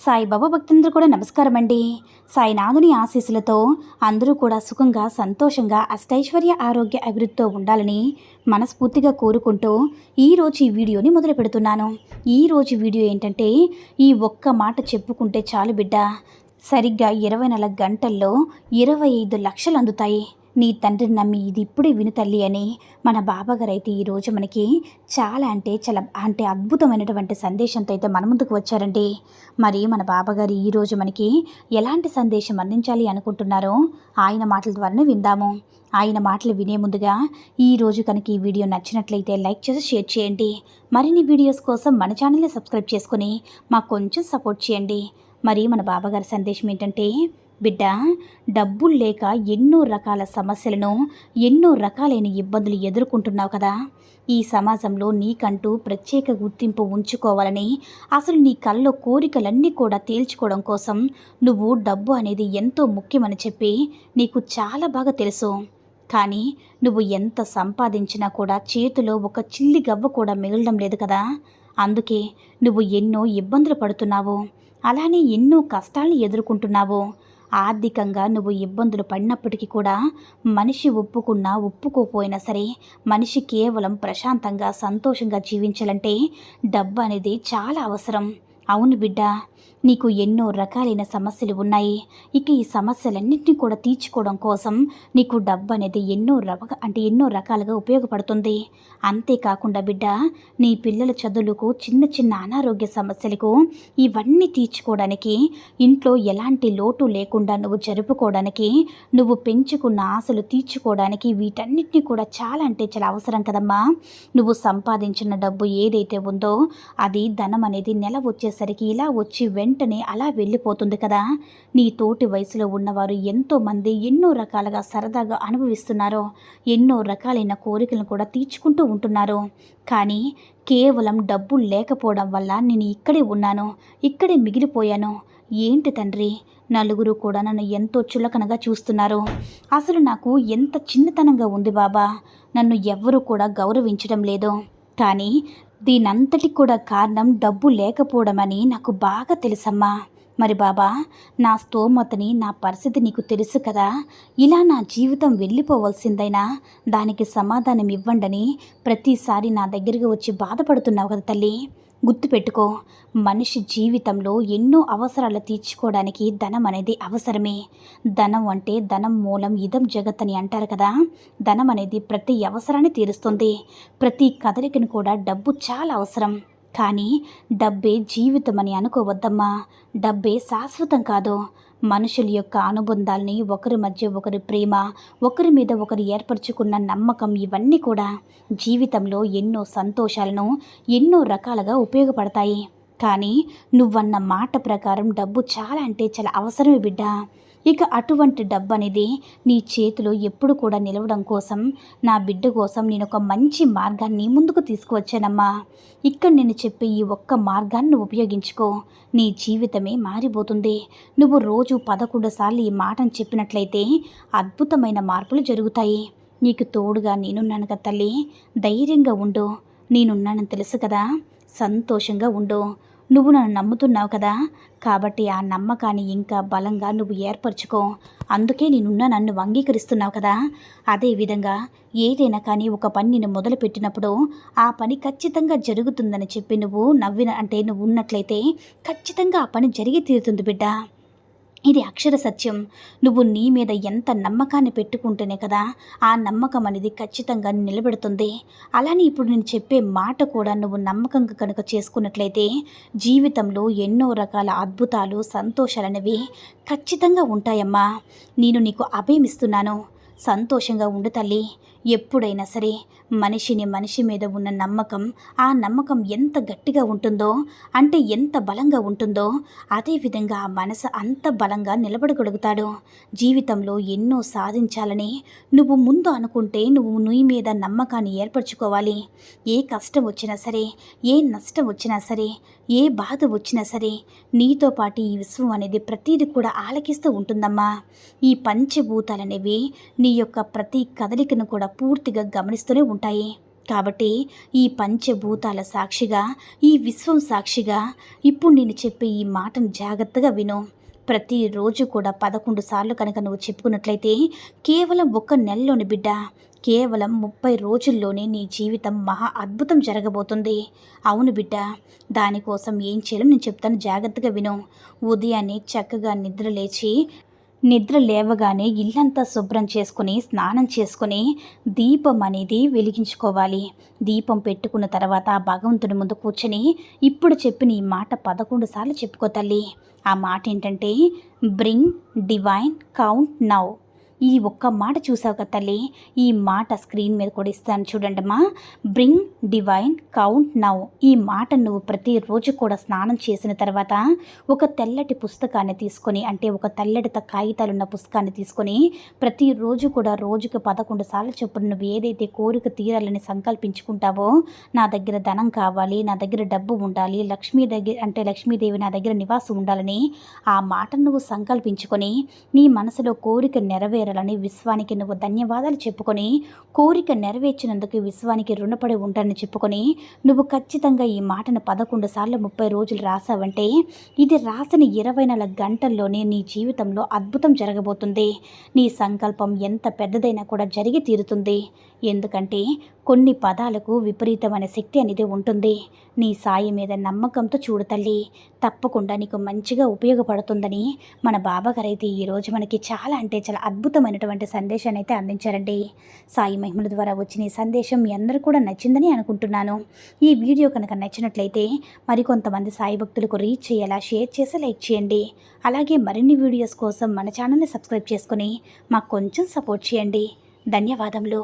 సాయిబాబా భక్తులందరూ కూడా నమస్కారం అండి సాయినాథుని ఆశీస్సులతో అందరూ కూడా సుఖంగా సంతోషంగా అష్టైశ్వర్య ఆరోగ్య అభివృద్ధితో ఉండాలని మనస్ఫూర్తిగా కోరుకుంటూ ఈరోజు ఈ వీడియోని మొదలు పెడుతున్నాను. ఈరోజు వీడియో ఏంటంటే ఈ ఒక్క మాట చెప్పుకుంటే చాలు బిడ్డ. సరిగ్గా ఇరవై నాలుగు గంటల్లో ఇరవై ఐదు లక్షలు అందుతాయి. నీ తండ్రిని నమ్మి ఇది ఇప్పుడే విను తల్లి అని మన బాబాగారు అయితే ఈరోజు మనకి చాలా అంటే చాలా అంటే అద్భుతమైనటువంటి సందేశంతో అయితే మన ముందుకు వచ్చారండి. మరి మన బాబాగారు ఈరోజు మనకి ఎలాంటి సందేశం అందించాలి అనుకుంటున్నారో ఆయన మాటల ద్వారానే విందాము. ఆయన మాటలు వినే ముందుగా ఈ రోజు కనుక ఈ వీడియో నచ్చినట్లయితే లైక్ చేసి షేర్ చేయండి. మరిన్ని వీడియోస్ కోసం మన ఛానల్ని సబ్స్క్రైబ్ చేసుకుని మాకు కొంచెం సపోర్ట్ చేయండి. మరి మన బాబాగారి సందేశం ఏంటంటే బిడ్డ డబ్బులు లేక ఎన్నో రకాల సమస్యలను ఎన్నో రకాలైన ఇబ్బందులు ఎదుర్కొంటున్నావు కదా. ఈ సమాజంలో నీకంటూ ప్రత్యేక గుర్తింపు ఉంచుకోవాలని అసలు నీ కళ్ళలో కోరికలన్నీ కూడా తేల్చుకోవడం కోసం నువ్వు డబ్బు అనేది ఎంతో ముఖ్యమని చెప్పి నీకు చాలా బాగా తెలుసు. కానీ నువ్వు ఎంత సంపాదించినా కూడా చేతిలో ఒక చిల్లి గవ్వ కూడా మిగలడం లేదు కదా. అందుకే నువ్వు ఎన్నో ఇబ్బందులు పడుతున్నావు. అలానే ఎన్నో కష్టాలను ఎదుర్కొంటున్నావు. ఆర్థికంగా నువ్వు ఇబ్బందులు పడినప్పటికీ కూడా మనిషి ఒప్పుకున్నా ఒప్పుకోపోయినా సరే మనిషి కేవలం ప్రశాంతంగా సంతోషంగా జీవించాలంటే డబ్బు అనేది చాలా అవసరం. అవును బిడ్డ నీకు ఎన్నో రకాలైన సమస్యలు ఉన్నాయి. ఇక ఈ సమస్యలన్నింటినీ కూడా తీర్చుకోవడం కోసం నీకు డబ్బు అనేది ఎన్నో రక అంటే ఎన్నో రకాలుగా ఉపయోగపడుతుంది. అంతేకాకుండా బిడ్డ నీ పిల్లల చదువులకు చిన్న చిన్న అనారోగ్య సమస్యలకు ఇవన్నీ తీర్చుకోవడానికి ఇంట్లో ఎలాంటి లోటు లేకుండా నువ్వు జరుపుకోవడానికి నువ్వు పెంచుకున్న ఆశలు తీర్చుకోవడానికి వీటన్నిటిని కూడా చాలా అంటే చాలా అవసరం కదమ్మా. నువ్వు సంపాదించిన డబ్బు ఏదైతే ఉందో అది ధనం అనేది నెల వచ్చేసరికి ఇలా వచ్చి వెంటనే అలా వెళ్ళిపోతుంది కదా. నీ తోటి వయసులో ఉన్నవారు ఎంతోమంది ఎన్నో రకాలుగా సరదాగా అనుభవిస్తున్నారో ఎన్నో రకాలైన కోరికలను కూడా తీర్చుకుంటూ ఉంటున్నారు. కానీ కేవలం డబ్బు లేకపోవడం వల్ల నేను ఇక్కడే ఉన్నాను ఇక్కడే మిగిలిపోయాను. ఏంటి తండ్రి? నలుగురు కూడా నన్ను ఎంతో చులకనగా చూస్తున్నారు. అసలు నాకు ఎంత చిన్నతనంగా ఉంది బాబా. నన్ను ఎవ్వరూ కూడా గౌరవించడం లేదు. కానీ దీనంతటి కూడా కారణం డబ్బు లేకపోవడమని నాకు బాగా తెలుసమ్మా. మరి బాబా నా స్తోమతని నా పరిస్థితి నీకు తెలుసు కదా. ఇలా నా జీవితం వెళ్ళిపోవలసిందైనా దానికి సమాధానం ఇవ్వండని ప్రతిసారి నా దగ్గరికి వచ్చి బాధపడుతున్నావు కదా తల్లి. గుర్తుపెట్టుకో మనిషి జీవితంలో ఎన్నో అవసరాలు తీర్చుకోవడానికి ధనం అనేది అవసరమే. ధనం అంటే ధనం మూలం ఇదం జగత్ అని అంటారు కదా. ధనం అనేది ప్రతి అవసరాన్ని తీరుస్తుంది. ప్రతి కదలికను కూడా డబ్బు చాలా అవసరం. కానీ డబ్బే జీవితం అని అనుకోవద్దమ్మా. డబ్బే శాశ్వతం కాదు. మనుషుల యొక్క అనుబంధాల్ని ఒకరి మధ్య ఒకరి ప్రేమ ఒకరి మీద ఒకరు ఏర్పరచుకున్న నమ్మకం ఇవన్నీ కూడా జీవితంలో ఎన్నో సంతోషాలను ఎన్నో రకాలుగా ఉపయోగపడతాయి. కానీ నువ్వన్న మాట ప్రకారం డబ్బు చాలా అంటే చాలా అవసరమే బిడ్డ. ఇక అటువంటి డబ్బు అనేది నీ చేతిలో ఎప్పుడు కూడా నిలవడం కోసం నా బిడ్డ కోసం నేను ఒక మంచి మార్గాన్ని ముందుకు తీసుకువచ్చానమ్మా. ఇక్కడ నేను చెప్పే ఈ ఒక్క మార్గాన్ని ఉపయోగించుకో. నీ జీవితమే మారిపోతుంది. నువ్వు రోజు పదకొండు సార్లు ఈ మాటను చెప్పినట్లయితే అద్భుతమైన మార్పులు జరుగుతాయి. నీకు తోడుగా నేనున్నాను కదా తల్లి. ధైర్యంగా ఉండు. నేనున్నానని తెలుసు కదా. సంతోషంగా ఉండు. నువ్వు నన్ను నమ్ముతున్నావు కదా? కాబట్టి ఆ నమ్మకాన్ని ఇంకా బలంగా నువ్వు ఏర్పరచుకో. అందుకే నేనున్న నన్ను అంగీకరిస్తున్నావు కదా? అదేవిధంగా ఏదైనా కానీ ఒక పని నేను మొదలుపెట్టినప్పుడు ఆ పని ఖచ్చితంగా జరుగుతుందని చెప్పి నువ్వు నవ్విన అంటే నువ్వు ఉన్నట్లయితే ఖచ్చితంగా ఆ పని జరిగి తీరుతుంది బిడ్డ. ఇది అక్షర సత్యం. నువ్వు నీ మీద ఎంత నమ్మకాన్ని పెట్టుకుంటేనే కదా ఆ నమ్మకం అనేది ఖచ్చితంగా నిలబెడుతుంది. అలానే ఇప్పుడు నేను చెప్పే మాట కూడా నువ్వు నమ్మకంగా కనుక చేసుకున్నట్లయితే జీవితంలో ఎన్నో రకాల అద్భుతాలు సంతోషాలనేవి ఖచ్చితంగా ఉంటాయమ్మా. నేను నీకు అభయమిస్తున్నాను. సంతోషంగా ఉండు తల్లి. ఎప్పుడైనా సరే మనిషిని మనిషి మీద ఉన్న నమ్మకం ఆ నమ్మకం ఎంత గట్టిగా ఉంటుందో అంటే ఎంత బలంగా ఉంటుందో అదేవిధంగా ఆ మనసు అంత బలంగా నిలబడగలుగుతాడు. జీవితంలో ఎన్నో సాధించాలని నువ్వు ముందు అనుకుంటే నువ్వు నీ మీద నమ్మకాన్ని ఏర్పరచుకోవాలి. ఏ కష్టం వచ్చినా సరే ఏ నష్టం వచ్చినా సరే ఏ బాధ వచ్చినా సరే నీతో పాటు ఈ విశ్వం అనేది ప్రతీది కూడా ఆలకిస్తూ ఉంటుందమ్మా. ఈ పంచభూతాలనేవి నీ యొక్క ప్రతి కదలికను కూడా పూర్తిగా గమనిస్తూనే ఉంటాయి. కాబట్టి ఈ పంచభూతాల సాక్షిగా ఈ విశ్వం సాక్షిగా ఇప్పుడు నేను చెప్పే ఈ మాటను జాగ్రత్తగా విను. ప్రతిరోజు కూడా పదకొండు సార్లు కనుక నువ్వు చెప్పుకున్నట్లయితే కేవలం ఒక్క నెలలోని బిడ్డ కేవలం ముప్పై రోజుల్లోనే నీ జీవితం మహా అద్భుతం జరగబోతుంది. అవును బిడ్డ దానికోసం ఏం చేయాలో నేను చెప్తాను జాగ్రత్తగా విను. ఉదయాన్నే చక్కగా నిద్ర లేచి నిద్ర లేవగానే ఇల్లంతా శుభ్రం చేసుకుని స్నానం చేసుకుని దీపం అనేది వెలిగించుకోవాలి. దీపం పెట్టుకున్న తర్వాత ఆ భగవంతుడి ముందు కూర్చొని ఇప్పుడు చెప్పిన ఈ మాట పదకొండు సార్లు చెప్పుకో తల్లి. ఆ మాట ఏంటంటే బ్రింగ్ డివైన్ కౌంట్ నౌ. ఈ ఒక్క మాట చూసావు కదా తల్లి? ఈ మాట స్క్రీన్ మీద కూడా ఇస్తాను చూడండమ్మా బ్రింగ్ డివైన్ కౌంట్ నౌ ఈ మాట నువ్వు ప్రతిరోజు కూడా స్నానం చేసిన తర్వాత ఒక తెల్లటి పుస్తకాన్ని తీసుకొని అంటే ఒక తెల్లటి కాగితాలు ఉన్న పుస్తకాన్ని తీసుకొని ప్రతిరోజు కూడా రోజుకి పదకొండు సార్లు చొప్పున నువ్వు ఏదైతే కోరిక తీరాలని సంకల్పించుకుంటావో నా దగ్గర ధనం కావాలి నా దగ్గర డబ్బు ఉండాలి లక్ష్మీ దగ్గర అంటే లక్ష్మీదేవి నా దగ్గర నివాసం ఉండాలని ఆ మాట నువ్వు సంకల్పించుకొని నీ మనసులో కోరిక నెరవేరాలని విశ్వానికి నువ్వు ధన్యవాదాలు చెప్పుకొని కోరిక నెరవేర్చినందుకు విశ్వానికి రుణపడి ఉంటానని చెప్పుకొని నువ్వు ఖచ్చితంగా ఈ మాటను పదకొండు సార్లు ముప్పై రోజులు రాసావంటే ఇది రాసిన ఇరవై నాలుగు గంటల్లోనే నీ జీవితంలో అద్భుతం జరగబోతుంది. నీ సంకల్పం ఎంత పెద్దదైనా కూడా జరిగి తీరుతుంది. ఎందుకంటే కొన్ని పదాలకు విపరీతమైన శక్తి అనేది ఉంటుంది. నీ సాయి మీద నమ్మకంతో చూడు తల్లి. తప్పకుండా నీకు మంచిగా ఉపయోగపడుతుందని మన బాబాగారైతే ఈరోజు మనకి చాలా అంటే చాలా అద్భుతమైనటువంటి సందేశాన్ని అయితే అందించారండి. సాయి మహిమల ద్వారా వచ్చిన ఈ సందేశం మీ అందరూ కూడా నచ్చిందని అనుకుంటున్నాను. ఈ వీడియో కనుక నచ్చినట్లయితే మరికొంతమంది సాయి భక్తులకు రీచ్ చేయాలా షేర్ చేసి లైక్ చేయండి. అలాగే మరిన్ని వీడియోస్ కోసం మన ఛానల్ని సబ్స్క్రైబ్ చేసుకుని మాకు కొంచెం సపోర్ట్ చేయండి. ధన్యవాదములు.